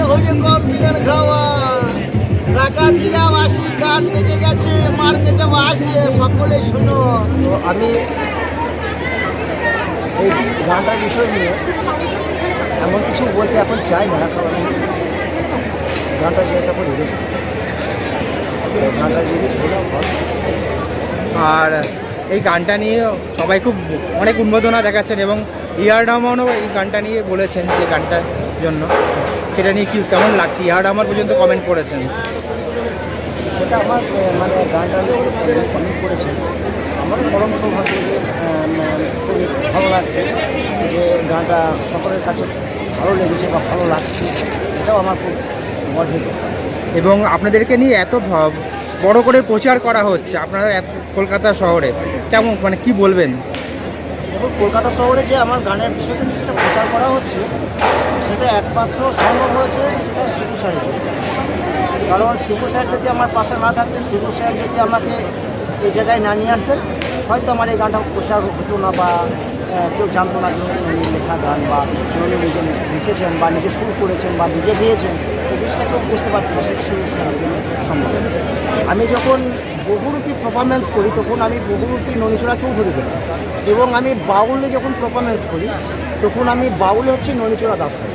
কম দিলেন খাওয়া। টাকা দিলাম আসি গান বেজে গেছে মার্কেটে আসছে সকলে শুনো। তো আমি এই গানটার বিষয় নিয়ে এমন কিছু বলতে এখন চাই না কারণ গানটা যেটা করে রেখেছি গানটা আর এই গানটা নিয়ে সবাই খুব অনেক উন্মাদনা দেখাচ্ছেন এবং ইয়ার রহমানও এই গানটা নিয়ে বলেছেন যে গানটার জন্য। সেটা নিয়ে কি কেমন লাগছে? ইয়ার আমার পর্যন্ত কমেন্ট করেছেন। সেটা আমার মানে গানটা কমেন্ট করেছে। আমার পরম সৌভাগ্য মানে খুবই ভালো লাগছে যে গানটা সকলের কাছে ভালো লেগেছে বা ভালো লাগছে। এটাও আমার খুব গর্বিত। এবং আপনাদেরকে নিয়ে এত বড় করে প্রচার করা হচ্ছে আপনারা এত কলকাতা শহরে। কেমন মানে কি বলবেন? এবং কলকাতা শহরে যে আমার গানের বিষয়টা যেটা প্রচার করা হচ্ছে, সেটা একমাত্র সম্ভব হয়েছে সেটা শিবু স্যারের কারণ শিবু স্যার যদি আমার পাশে না থাকতেন, শিবু স্যার যদি আমাকে এই জায়গায় না নিয়ে আসতেন, হয়তো আমার এই গানটা প্রচার হতো না বা কেউ জানতো না যে লেখা গান বা উনি নিজে লিখেছেন বা নিজে শুরু করেছেন বা নিজে গিয়েছেন, এই জিনিসটা কেউ বুঝতে পারতো না, সেটা শিবু স্যারের জন্য সম্ভব হয়েছে। আমি যখন বহুরূপী পারফরমেন্স করি, তখন আমি বহুরূপী ননীচোড়া চৌধুরী করি এবং আমি বাউলে যখন পারফরমেন্স করি তখন আমি বাউলে হচ্ছে নলিচোড়া দাস করি